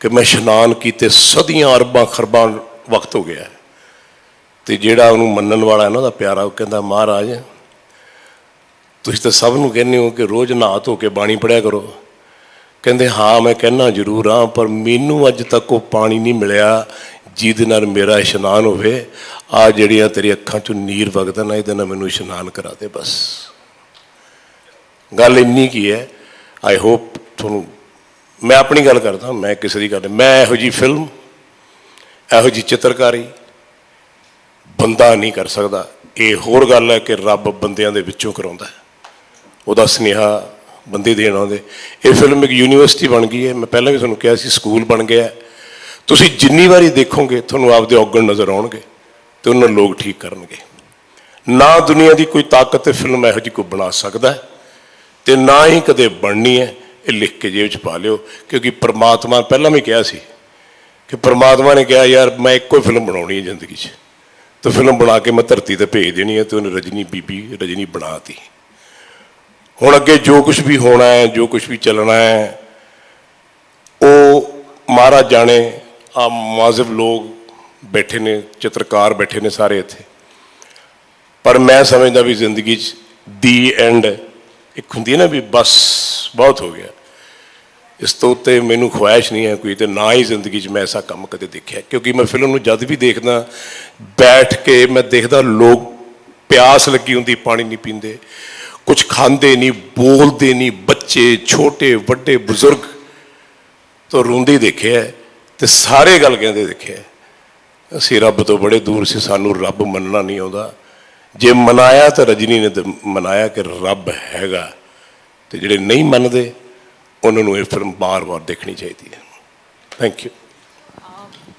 ਕਿ ਮੈਂ ਇਸ਼ਨਾਨ ਕੀਤੇ ਸਦੀਆਂ ਅਰਬਾਂ ਖਰਬਾਂ ਵਕਤ ਹੋ ਗਿਆ ਤੇ ਜਿਹੜਾ ਉਹਨੂੰ ਮੰਨਣ ਵਾਲਾ ਹੈ ਨਾ, ਉਹਦਾ ਪਿਆਰਾ, ਉਹ ਕਹਿੰਦਾ, ਮਹਾਰਾਜ, ਤੁਸੀਂ ਤਾਂ ਸਭ ਨੂੰ ਕਹਿੰਦੇ ਹੋ ਕਿ ਰੋਜ਼ ਨਹਾ ਧੋ ਕੇ ਬਾਣੀ ਪੜਿਆ ਕਰੋ। ਕਹਿੰਦੇ, ਹਾਂ, ਮੈਂ ਕਹਿਣਾ ਜ਼ਰੂਰ ਹਾਂ, ਪਰ ਮੈਨੂੰ ਅੱਜ ਤੱਕ ਉਹ ਪਾਣੀ ਨਹੀਂ ਮਿਲਿਆ ਜਿਹਦੇ ਨਾਲ ਮੇਰਾ ਇਸ਼ਨਾਨ ਹੋਵੇ। ਆ ਜਿਹੜੀਆਂ ਤੇਰੀ ਅੱਖਾਂ ਚੋਂ ਨੀਰ ਵਗਦਾ ਨਾ, ਇਹਦੇ ਨਾਲ ਮੈਨੂੰ ਇਸ਼ਨਾਨ ਕਰਾ ਦੇ ਬਸ। ਗੱਲ ਇੰਨੀ ਕੀ ਹੈ ਆਈ ਹੋਪ ਤੁਹਾਨੂੰ, ਮੈਂ ਆਪਣੀ ਗੱਲ ਕਰਦਾ, ਮੈਂ ਕਿਸੇ ਦੀ ਗੱਲ, ਮੈਂ ਇਹੋ ਜੀ ਫਿਲਮ ਇਹੋ ਜੀ ਚਿੱਤਰਕਾਰੀ ਬੰਦਾ ਨਹੀਂ ਕਰ ਸਕਦਾ। ਇਹ ਹੋਰ ਗੱਲ ਹੈ ਕਿ ਰੱਬ ਬੰਦਿਆਂ ਦੇ ਵਿੱਚੋਂ ਕਰਾਉਂਦਾ ਉਹਦਾ ਸੁਨੇਹਾ ਬੰਦੇ ਦੇਣ ਆਉਂਦੇ। ਇਹ ਫਿਲਮ ਇੱਕ ਯੂਨੀਵਰਸਿਟੀ ਬਣ ਗਈ ਹੈ। ਮੈਂ ਪਹਿਲਾਂ ਵੀ ਤੁਹਾਨੂੰ ਕਿਹਾ ਸੀ ਸਕੂਲ ਬਣ ਗਿਆ ਤੁਸੀਂ ਜਿੰਨੀ ਵਾਰੀ ਦੇਖੋਗੇ, ਤੁਹਾਨੂੰ ਆਪਦੇ ਔਗਣ ਨਜ਼ਰ ਆਉਣਗੇ ਤੇ ਉਹਨਾਂ ਲੋਕ ਠੀਕ ਕਰਨਗੇ। ਨਾ ਦੁਨੀਆ ਦੀ ਕੋਈ ਤਾਕਤ ਤੇ ਫਿਲਮ ਇਹੋ ਜਿਹੀ ਕੋਈ ਬਣਾ ਸਕਦਾ ਹੈ ਤੇ ਨਾ ਹੀ ਕਦੇ ਬਣਨੀ ਹੈ। ਇਹ ਲਿਖ ਕੇ ਜੇਬ 'ਚ ਪਾ ਲਿਓ। ਕਿਉਂਕਿ ਪ੍ਰਮਾਤਮਾ, ਪਹਿਲਾਂ ਵੀ ਕਿਹਾ ਸੀ ਕਿ ਪ੍ਰਮਾਤਮਾ ਨੇ ਕਿਹਾ, ਯਾਰ, ਮੈਂ ਇੱਕੋ ਹੀ ਫਿਲਮ ਬਣਾਉਣੀ ਹੈ ਜ਼ਿੰਦਗੀ 'ਚ। ਤੇ ਫਿਲਮ ਬਣਾ ਕੇ ਮੈਂ ਧਰਤੀ ਤੇ ਭੇਜ ਦੇਣੀ ਹੈ ਤੇ ਉਹਨੇ ਰਜਨੀ ਬੀਬੀ ਰਜਨੀ ਬਣਾਤੀ। ਹੁਣ ਅੱਗੇ ਜੋ ਕੁਝ ਵੀ ਹੋਣਾ ਹੈ, ਜੋ ਕੁਝ ਵੀ ਚੱਲਣਾ ਹੈ, ਉਹ ਮਹਾਰਾਜ ਜਾਣੇ ਆ ਮਾਜ਼ਬ ਲੋਕ ਬੈਠੇ ਨੇ, ਚਿੱਤਰਕਾਰ ਬੈਠੇ ਨੇ ਸਾਰੇ ਇੱਥੇ। ਪਰ ਮੈਂ ਸਮਝਦਾ ਵੀ ਜ਼ਿੰਦਗੀ 'ਚ ਦੀ ਐਂਡ ਇੱਕ ਹੁੰਦੀ ਹੈ ਨਾ ਵੀ ਬਸ ਬਹੁਤ ਹੋ ਗਿਆ। ਇਸ ਤੋਂ ਉੱਤੇ ਮੈਨੂੰ ਖੁਆਇਸ਼ ਨਹੀਂ ਹੈ ਕੋਈ ਤੇ ਨਾ ਹੀ ਜ਼ਿੰਦਗੀ 'ਚ ਮੈਂ ਐਸਾ ਕੰਮ ਕਦੇ ਦੇਖਿਆ। ਕਿਉਂਕਿ ਮੈਂ ਫਿਲਮ ਨੂੰ ਜਦ ਵੀ ਦੇਖਦਾ, ਬੈਠ ਕੇ ਮੈਂ ਦੇਖਦਾ ਲੋਕ ਪਿਆਸ ਲੱਗੀ ਹੁੰਦੀ, ਪਾਣੀ ਨਹੀਂ ਪੀਂਦੇ। ਕੁਝ ਖਾਂਦੇ ਨਹੀਂ, ਬੋਲਦੇ ਨਹੀਂ, ਬੱਚੇ, ਛੋਟੇ, ਵੱਡੇ, ਬਜ਼ੁਰਗ। ਤੋਂ ਰੋਂਦੇ ਦੇਖਿਆ ਹੈ ਤੇ ਸਾਰੇ ਗੱਲ ਕਹਿੰਦੇ ਦੇਖਿਆ ਹੈ। ਅਸੀਂ ਰੱਬ ਤੋਂ ਬੜੇ ਦੂਰ ਸੀ, ਸਾਨੂੰ ਰੱਬ ਮੰਨਣਾ ਨਹੀਂ ਆਉਂਦਾ। ਜੇ ਮਨਾਇਆ ਤਾਂ ਰਜਨੀ ਨੇ ਮਨਾਇਆ ਕਿ ਰੱਬ ਹੈਗਾ। ਤੇ ਜਿਹੜੇ ਨਹੀਂ ਮੰਨਦੇ, ਉਹਨਾਂ ਨੂੰ ਇਹ ਫਿਲਮ ਬਾਰ-ਬਾਰ ਦੇਖਣੀ ਚਾਹੀਦੀ ਹੈ। ਥੈਂਕ ਯੂ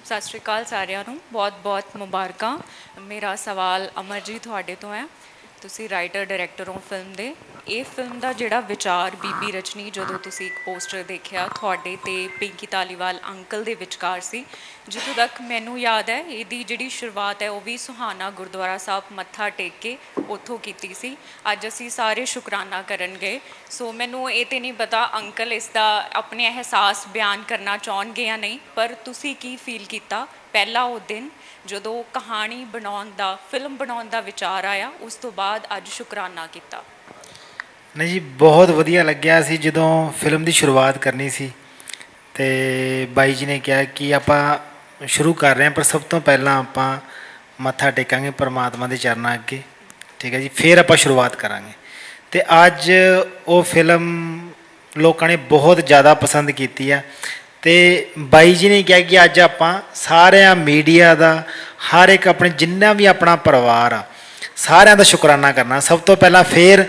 ਸਤਿ ਸ਼੍ਰੀ ਅਕਾਲ ਸਾਰਿਆਂ ਨੂੰ। ਬਹੁਤ-ਬਹੁਤ ਮੁਬਾਰਕਾਂ। ਮੇਰਾ ਸਵਾਲ ਅਮਰਜੀਤ ਤੁਹਾਡੇ ਤੋਂ ਹੈ। ਤੁਸੀਂ ਰਾਈਟਰ ਡਾਇਰੈਕਟਰ ਹੋ ਫਿਲਮ ਦੇ, ਇਹ ਫਿਲਮ ਦਾ ਜਿਹੜਾ ਵਿਚਾਰ ਬੀਬੀ ਰਚਨੀ ਜਦੋਂ ਤੁਸੀਂ ਇੱਕ ਪੋਸਟਰ ਦੇਖਿਆ, ਤੁਹਾਡੇ ਤੇ ਪਿੰਕੀ ਤਾਲੀਵਾਲ ਅੰਕਲ ਦੇ ਵਿਚਕਾਰ ਸੀ ਜਿੱਥੋਂ ਤੱਕ ਮੈਨੂੰ ਯਾਦ ਹੈ, ਇਹਦੀ ਜਿਹੜੀ ਸ਼ੁਰੂਆਤ ਹੈ, ਉਹ ਵੀ ਸੁਹਾਣਾ ਗੁਰਦੁਆਰਾ ਸਾਹਿਬ ਮੱਥਾ ਟੇਕ ਕੇ ਉੱਥੋਂ ਕੀਤੀ ਸੀ। ਅੱਜ ਅਸੀਂ ਸਾਰੇ ਸ਼ੁਕਰਾਨਾ ਕਰਨ ਗਏ। ਸੋ ਮੈਨੂੰ ਇਹ ਤੇ ਨਹੀਂ ਪਤਾ ਅੰਕਲ ਇਸ ਦਾ ਆਪਣੇ ਅਹਿਸਾਸ ਬਿਆਨ ਕਰਨਾ ਚਾਹਣਗੇ ਜਾਂ ਨਹੀਂ, ਪਰ ਤੁਸੀਂ ਕੀ ਫੀਲ ਕੀਤਾ ਪਹਿਲਾ ਉਹ ਦਿਨ, ਜਦੋਂ ਕਹਾਣੀ ਬਣਾਉਣ ਦਾ ਫਿਲਮ ਬਣਾਉਣ ਦਾ ਵਿਚਾਰ ਆਇਆ, ਉਸ ਤੋਂ ਬਾਅਦ ਅੱਜ ਸ਼ੁਕਰਾਨਾ ਕੀਤਾ? ਨਹੀਂ ਜੀ, ਬਹੁਤ ਵਧੀਆ ਲੱਗਿਆ ਸੀ ਜਦੋਂ ਫਿਲਮ ਦੀ ਸ਼ੁਰੂਆਤ ਕਰਨੀ ਸੀ। ਤੇ ਬਾਈ ਜੀ ਨੇ ਕਿਹਾ ਕਿ ਆਪਾਂ ਸ਼ੁਰੂ ਕਰ ਰਹੇ ਹਾਂ, ਪਰ ਸਭ ਤੋਂ ਪਹਿਲਾਂ ਆਪਾਂ ਮੱਥਾ ਟੇਕਾਂਗੇ ਪਰਮਾਤਮਾ ਦੇ ਚਰਨਾਂ ਅੱਗੇ। ਠੀਕ ਹੈ ਜੀ, ਫਿਰ ਆਪਾਂ ਸ਼ੁਰੂਆਤ ਕਰਾਂਗੇ। ਤੇ ਅੱਜ ਉਹ ਫਿਲਮ ਲੋਕਾਂ ਨੇ ਬਹੁਤ ਜ਼ਿਆਦਾ ਪਸੰਦ ਕੀਤੀ ਆ। ਤੇ ਬਾਈ ਜੀ ਨੇ ਕਿਹਾ ਕਿ ਅੱਜ ਆਪਾਂ ਸਾਰਿਆਂ ਮੀਡੀਆ ਦਾ, ਹਰ ਇੱਕ ਆਪਣੇ ਜਿੰਨਾ ਵੀ ਆਪਣਾ ਪਰਿਵਾਰ ਆ, ਸਾਰਿਆਂ ਦਾ ਸ਼ੁਕਰਾਨਾ ਕਰਨਾ। ਸਭ ਤੋਂ ਪਹਿਲਾਂ ਫਿਰ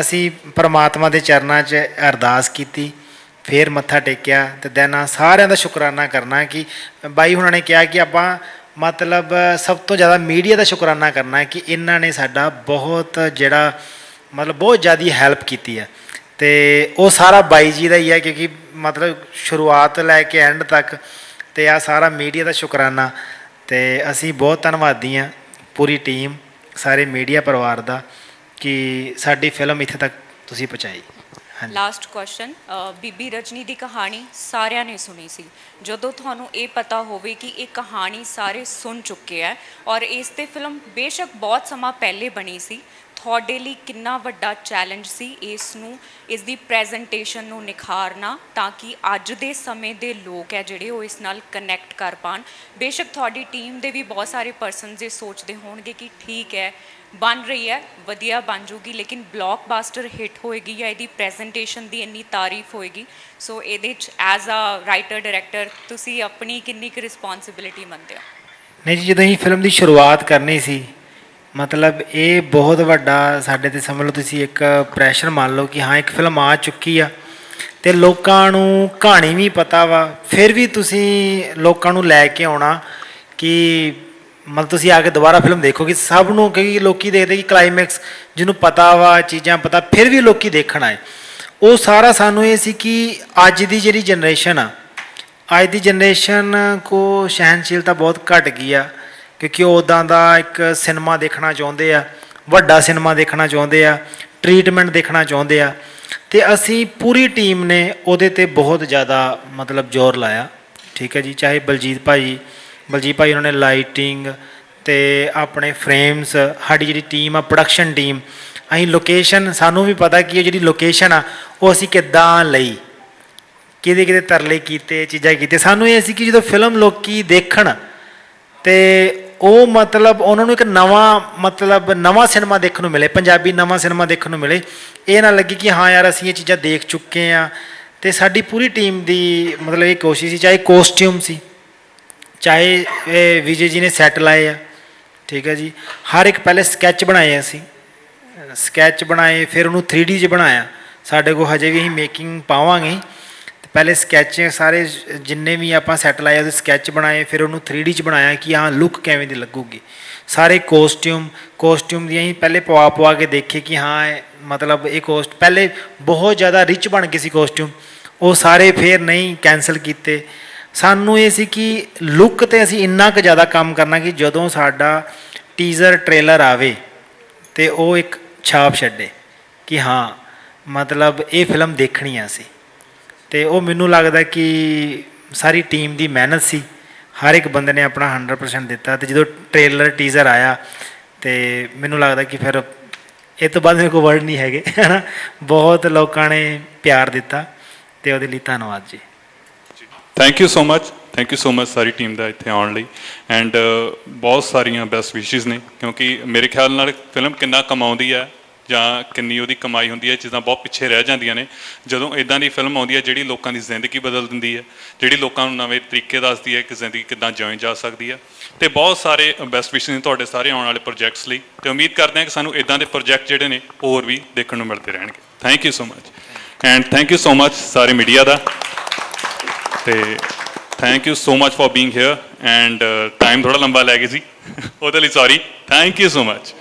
ਅਸੀਂ ਪਰਮਾਤਮਾ ਦੇ ਚਰਨਾਂ 'ਚ ਅਰਦਾਸ ਕੀਤੀ। ਫਿਰ ਮੱਥਾ ਟੇਕਿਆ ਤੇ ਦੈਨਾ ਸਾਰਿਆਂ ਦਾ ਸ਼ੁਕਰਾਨਾ ਕਰਨਾ ਕਿ ਬਾਈ ਹੁਣਾਂ ਨੇ ਕਿਹਾ ਕਿ ਆਪਾਂ ਮਤਲਬ ਸਭ ਤੋਂ ਜ਼ਿਆਦਾ ਮੀਡੀਆ ਦਾ ਸ਼ੁਕਰਾਨਾ ਕਰਨਾ ਕਿ ਇਹਨਾਂ ਨੇ ਸਾਡਾ ਬਹੁਤ ਜਿਹੜਾ ਮਤਲਬ ਬਹੁਤ ਜ਼ਿਆਦਾ ਹੈਲਪ ਕੀਤੀ ਹੈ ਤੇ ਉਹ ਸਾਰਾ ਬਾਈ ਜੀ ਦਾ ਹੀ ਹੈ ਕਿਉਂਕਿ ਮਤਲਬ ਸ਼ੁਰੂਆਤ ਲੈ ਕੇ ਐਂਡ ਤੱਕ ਤੇ ਆ ਸਾਰਾ ਮੀਡੀਆ ਦਾ ਸ਼ੁਕਰਾਨਾ। ਤੇ ਅਸੀਂ ਬਹੁਤ ਧੰਨਵਾਦੀ ਹਾਂ ਪੂਰੀ ਟੀਮ, ਸਾਰੇ ਮੀਡੀਆ ਪਰਿਵਾਰ ਦਾ ਕਿ ਸਾਡੀ ਫਿਲਮ ਇੱਥੇ ਤੱਕ ਤੁਸੀਂ ਪਹੁੰਚਾਈ। ਲਾਸਟ ਕੁਐਸਚਨ ਬੀਬੀ ਰਜਨੀ ਦੀ ਕਹਾਣੀ ਸਾਰਿਆਂ ਨੇ ਸੁਣੀ ਸੀ। ਜਦੋਂ ਤੁਹਾਨੂੰ ਇਹ ਪਤਾ ਹੋਵੇ ਕਿ ਇਹ ਕਹਾਣੀ ਸਾਰੇ ਸੁਣ ਚੁੱਕੇ ਹੈ ਔਰ ਇਸ ਤੇ ਫਿਲਮ ਬੇਸ਼ੱਕ ਬਹੁਤ ਸਮਾਂ ਪਹਿਲੇ ਬਣੀ ਸੀ, ਤੁਹਾਡੇ ਲਈ ਕਿੰਨਾ ਵੱਡਾ ਚੈਲੰਜ ਸੀ ਇਸ ਨੂੰ, ਇਸ ਦੀ ਪ੍ਰੈਜੈਂਟੇਸ਼ਨ ਨੂੰ ਨਿਖਾਰਨਾ ਤਾਂ ਕਿ ਅੱਜ ਦੇ ਸਮੇਂ ਦੇ ਲੋਕ ਹੈ ਜਿਹੜੇ ਉਹ ਇਸ ਨਾਲ ਕਨੈਕਟ ਕਰ ਪਾਣ। ਬੇਸ਼ੱਕ ਤੁਹਾਡੀ ਟੀਮ ਦੇ ਵੀ ਬਹੁਤ ਸਾਰੇ ਪਰਸਨਸ ਇਹ ਸੋਚਦੇ ਹੋਣਗੇ ਕਿ ਠੀਕ ਹੈ ਬਣ ਰਹੀ ਹੈ, ਵਧੀਆ ਬਣ ਜੂਗੀ, ਲੇਕਿਨ ਬਲੌਕਬਸਟਰ ਹਿੱਟ ਹੋਏਗੀ ਜਾਂ ਇਹਦੀ ਪ੍ਰੈਜੈਂਟੇਸ਼ਨ ਦੀ ਇੰਨੀ ਤਾਰੀਫ ਹੋਏਗੀ। ਸੋ ਇਹਦੇ ਚ ਐਜ਼ ਅ ਰਾਈਟਰ ਡਾਇਰੈਕਟਰ ਤੁਸੀਂ ਆਪਣੀ ਕਿੰਨੀ ਕੁ ਰਿਸਪੌਂਸਿਬਿਲਿਟੀ ਮੰਨਦੇ ਹੋ? ਨਹੀਂ ਜੀ, ਜਦੋਂ ਅਸੀਂ ਫਿਲਮ ਦੀ ਸ਼ੁਰੂਆਤ ਕਰਨੀ ਸੀ, ਮਤਲਬ ਇਹ ਬਹੁਤ ਵੱਡਾ ਸਾਡੇ ਤੇ ਸਮਝ ਲਓ ਤੁਸੀਂ ਇੱਕ ਪ੍ਰੈਸ਼ਰ ਮੰਨ ਲਓ ਕਿ ਹਾਂ, ਇੱਕ ਫਿਲਮ ਆ ਚੁੱਕੀ ਆ, ਤੇ ਲੋਕਾਂ ਨੂੰ ਕਹਾਣੀ ਵੀ ਪਤਾ ਵਾ। ਫਿਰ ਵੀ ਤੁਸੀਂ ਲੋਕਾਂ ਨੂੰ ਲੈ ਕੇ ਆਉਣਾ ਕਿ ਮਤਲਬ ਤੁਸੀਂ ਆ ਕੇ ਦੁਬਾਰਾ ਫਿਲਮ ਦੇਖੋਗੇ, ਸਭ ਨੂੰ ਕਿਉਂਕਿ ਲੋਕੀ ਦੇਖਦੇ ਕਿ ਕਲਾਈਮੈਕਸ ਜਿਹਨੂੰ ਪਤਾ ਵਾ, ਚੀਜ਼ਾਂ ਪਤਾ, ਫਿਰ ਵੀ ਲੋਕੀ ਦੇਖਣ ਆਏ। ਉਹ ਸਾਰਾ ਸਾਨੂੰ ਇਹ ਸੀ ਕਿ ਅੱਜ ਦੀ ਜਿਹੜੀ ਜਨਰੇਸ਼ਨ ਆ, ਅੱਜ ਦੀ ਜਨਰੇਸ਼ਨ ਕੋ ਸਹਿਨਸ਼ੀਲਤਾ ਬਹੁਤ ਘਟ ਗਈ ਆ, ਕਿਉਂਕਿ ਉਹ ਉਦਾਂ ਦਾ ਇੱਕ ਸਿਨੇਮਾ ਦੇਖਣਾ ਚਾਹੁੰਦੇ ਆ, ਵੱਡਾ ਸਿਨੇਮਾ ਦੇਖਣਾ ਚਾਹੁੰਦੇ ਆ ਟ੍ਰੀਟਮੈਂਟ ਦੇਖਣਾ ਚਾਹੁੰਦੇ ਆ। ਤੇ ਅਸੀਂ ਪੂਰੀ ਟੀਮ ਨੇ ਉਹਦੇ ਤੇ ਬਹੁਤ ਜ਼ਿਆਦਾ ਮਤਲਬ ਜ਼ੋਰ ਲਾਇਆ। ਠੀਕ ਹੈ ਜੀ, ਚਾਹੇ ਬਲਜੀਤ ਭਾਈ ਬਲਜੀਤ ਭਾਈ ਉਹਨਾਂ ਨੇ ਲਾਈਟਿੰਗ ਤੇ ਆਪਣੇ ਫਰੇਮਸ ਸਾਡੀ ਜਿਹੜੀ ਟੀਮ ਆ ਪ੍ਰੋਡਕਸ਼ਨ ਟੀਮ ਅਸੀਂ ਲੋਕੇਸ਼ਨ ਸਾਨੂੰ ਵੀ ਪਤਾ ਕਿ ਇਹ ਜਿਹੜੀ ਲੋਕੇਸ਼ਨ ਆ, ਉਹ ਅਸੀਂ ਕਿੱਦਾਂ ਲਈ, ਕਿਹਦੇ ਕਿਹਦੇ ਤਰਲੇ ਕੀਤੇ ਚੀਜ਼ਾਂ ਕੀਤੇ ਸਾਨੂੰ ਇਹ ਸੀ ਕਿ ਜਦੋਂ ਫਿਲਮ ਲੋਕੀ ਦੇਖਣ, ਤੇ ਉਹ ਮਤਲਬ ਉਹਨਾਂ ਨੂੰ ਇੱਕ ਨਵਾਂ ਮਤਲਬ ਨਵਾਂ ਸਿਨੇਮਾ ਦੇਖਣ ਨੂੰ ਮਿਲੇ, ਪੰਜਾਬੀ ਨਵਾਂ ਸਿਨੇਮਾ ਦੇਖਣ ਨੂੰ ਮਿਲੇ। ਇਹ ਨਾ ਲੱਗੇ ਕਿ ਹਾਂ ਯਾਰ, ਅਸੀਂ ਇਹ ਚੀਜ਼ਾਂ ਦੇਖ ਚੁੱਕੇ ਆ ਤੇ ਸਾਡੀ ਪੂਰੀ ਟੀਮ ਦੀ ਮਤਲਬ ਇਹ ਕੋਸ਼ਿਸ਼ ਸੀ, ਚਾਹੇ ਕੋਸਟਿਊਮ ਸੀ ਚਾਹੇ ਇਹ ਵਿਜੇ ਜੀ ਨੇ ਸੈੱਟ ਲਾਏ ਆ, ਠੀਕ ਹੈ ਜੀ। ਹਰ ਇੱਕ ਪਹਿਲੇ ਸਕੈਚ ਬਣਾਏ ਅਸੀਂ। ਸਕੈਚ ਬਣਾਏ, ਫਿਰ ਉਹਨੂੰ 3D 'ਚ ਬਣਾਇਆ। ਸਾਡੇ ਕੋਲ ਹਜੇ ਵੀ ਅਸੀਂ ਮੇਕਿੰਗ ਪਾਵਾਂਗੇ। ਤੇ ਪਹਿਲੇ ਸਕੈਚ ਸਾਰੇ ਜਿੰਨੇ ਵੀ ਆਪਾਂ ਸੈੱਟ ਲਾਏ ਉਹਦੇ ਸਕੈਚ ਬਣਾਏ, ਫਿਰ ਉਹਨੂੰ 3D 'ਚ ਬਣਾਇਆ ਕਿ ਹਾਂ ਲੁੱਕ ਕਿਵੇਂ ਦੀ ਲੱਗੂਗੀ। ਸਾਰੇ ਕੋਸਟਿਊਮ ਕੋਸਟਿਊਮ ਦੀਆਂ ਹੀ ਪਹਿਲੇ ਪਵਾ ਪਵਾ ਕੇ ਦੇਖੇ ਕਿ ਹਾਂ, ਇਹ ਮਤਲਬ ਇਹ ਕੋਸਟ ਪਹਿਲੇ ਬਹੁਤ ਜ਼ਿਆਦਾ ਰਿਚ ਬਣ ਗਏ ਸੀ ਕੋਸਟਿਊਮ ਉਹ ਸਾਰੇ ਫੇਰ ਨਹੀਂ ਕੈਨਸਲ ਕੀਤੇ। ਸਾਨੂੰ ਇਹ ਸੀ ਕਿ ਲੁੱਕ ਤੇ ਅਸੀਂ ਇੰਨਾ ਕੁ ਜ਼ਿਆਦਾ ਕੰਮ ਕਰਨਾ ਕਿ ਜਦੋਂ ਸਾਡਾ ਟੀਜ਼ਰ ਟ੍ਰੇਲਰ ਆਵੇ ਤੇ ਉਹ ਇੱਕ ਛਾਪ ਛੱਡੇ ਕਿ ਹਾਂ, ਮਤਲਬ ਇਹ ਫਿਲਮ ਦੇਖਣੀ ਆ ਸੀ ਤੇ ਉਹ ਮੈਨੂੰ ਲੱਗਦਾ ਕਿ ਸਾਰੀ ਟੀਮ ਦੀ ਮਿਹਨਤ ਸੀ। ਹਰ ਇੱਕ ਬੰਦੇ ਨੇ ਆਪਣਾ 100% ਦਿੱਤਾ ਤੇ ਜਦੋਂ ਟ੍ਰੇਲਰ ਟੀਜ਼ਰ ਆਇਆ ਤੇ ਮੈਨੂੰ ਲੱਗਦਾ ਕਿ ਫਿਰ ਇਹ ਤੋਂ ਬਾਅਦ ਮੇਰੇ ਕੋਲ ਵਰਡ ਨਹੀਂ ਹੈਗੇ, ਹਨਾ। ਬਹੁਤ ਲੋਕਾਂ ਨੇ ਪਿਆਰ ਦਿੱਤਾ ਤੇ ਉਹਦੇ ਲਈ ਧੰਨਵਾਦ ਜੀ। Thank you so much thank you so much sorry team ਦਾ ਇੱਥੇ ਆਉਣ ਲਈ। ਐਂਡ ਬਹੁਤ ਸਾਰੀਆਂ ਬੈਸਟ ਵਿਸ਼ੇਸ ਨੇ। ਕਿਉਂਕਿ ਮੇਰੇ ਖਿਆਲ ਨਾਲ ਫਿਲਮ ਕਿੰਨਾ ਕਮਾਉਂਦੀ ਹੈ ਜਾਂ ਕਿੰਨੀ ਉਹਦੀ ਕਮਾਈ ਹੁੰਦੀ ਹੈ, ਇਹ ਚੀਜ਼ਾਂ ਬਹੁਤ ਪਿੱਛੇ ਰਹਿ ਜਾਂਦੀਆਂ ਨੇ। ਜਦੋਂ ਇਦਾਂ ਦੀ ਫਿਲਮ ਆਉਂਦੀ ਹੈ ਜਿਹੜੀ ਲੋਕਾਂ ਦੀ ਜ਼ਿੰਦਗੀ ਬਦਲ ਦਿੰਦੀ ਹੈ, ਜਿਹੜੀ ਲੋਕਾਂ ਨੂੰ ਨਵੇਂ ਤਰੀਕੇ ਦੱਸਦੀ ਹੈ ਕਿ ਜ਼ਿੰਦਗੀ ਕਿੱਦਾਂ ਜਿਉਂ ਜਾ ਸਕਦੀ ਹੈ। ਤੇ ਬਹੁਤ ਸਾਰੇ ਬੈਸਟ ਵਿਸ਼ੇਸ ਨੇ ਤੁਹਾਡੇ ਸਾਰੇ ਆਉਣ ਵਾਲੇ ਪ੍ਰੋਜੈਕਟਸ ਲਈ। ਤੇ ਉਮੀਦ ਕਰਦੇ ਹਾਂ ਕਿ ਸਾਨੂੰ ਇਦਾਂ ਦੇ ਪ੍ਰੋਜੈਕਟ ਜਿਹੜੇ ਨੇ ਹੋਰ ਵੀ ਦੇਖਣ ਨੂੰ ਮਿਲਦੇ ਰਹਿਣਗੇ। Thank you so much and thank you so much ਸਾਰੇ ਮੀਡੀਆ ਦਾ। ਤੇ thank you so much for being here and time ਥੋੜਾ ਲੰਬਾ ਲੈ ਗਏ ਸੀ ਉਹਦੇ ਲਈ sorry thank you so much